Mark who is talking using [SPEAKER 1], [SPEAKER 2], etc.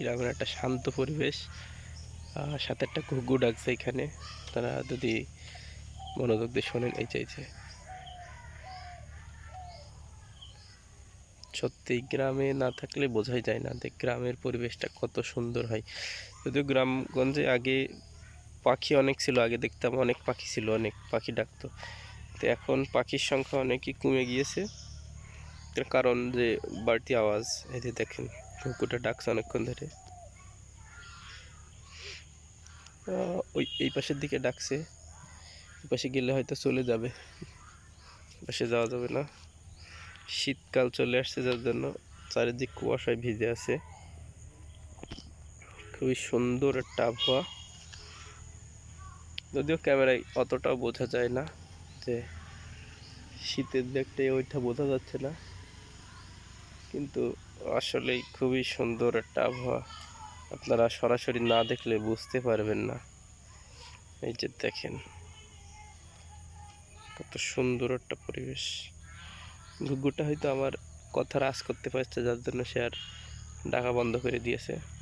[SPEAKER 1] গ্রামের একটা শান্ত পরিবেশ। সাথে একটা ঘুঘু ডাকছে এখানে। তারা যদি মনোযোগ দিয়ে শোনেন, এই চাইছে সত্যি, গ্রামে না থাকলে বোঝাই যায় না যে গ্রামের পরিবেশটা কত সুন্দর হয়। যদিও গ্রামগঞ্জে আগে পাখি অনেক ছিল, আগে দেখতাম অনেক পাখি ছিল, অনেক পাখি ডাকতো। তো এখন পাখির সংখ্যা অনেকই কমে গিয়েছে। তার কারণ যে বাড়তি আওয়াজ, এই যে দেখেন। কুকুরটা ডাকছে অনেকক্ষণ ধরে। ওই, এই পাশের দিকে ডাকছে। এই পাশে গেলে হয়তো চলে যাবে। পাশে যাওয়া যাবে না। শীতকাল চলে আসছে যার জন্য চারিদিক কুয়াশায় ভিজে আছে। খুবই সুন্দর একটা আবহাওয়া। যদিও ক্যামেরায় অতটাও বোঝা যায় না যে শীতের দেখতে ওইটা বোঝা যাচ্ছে না। কিন্তু আসলেই খুবই সুন্দর একটা আবহাওয়া। আপনারা সরাসরি না দেখলে বুঝতে পারবেন না। এই যে দেখেন, কত সুন্দর একটা পরিবেশ। ঘুঘুটা হয়তো আমার কথা রাজ করতে পারছে, যার জন্য সে আর ডাকা বন্ধ করে দিয়েছে।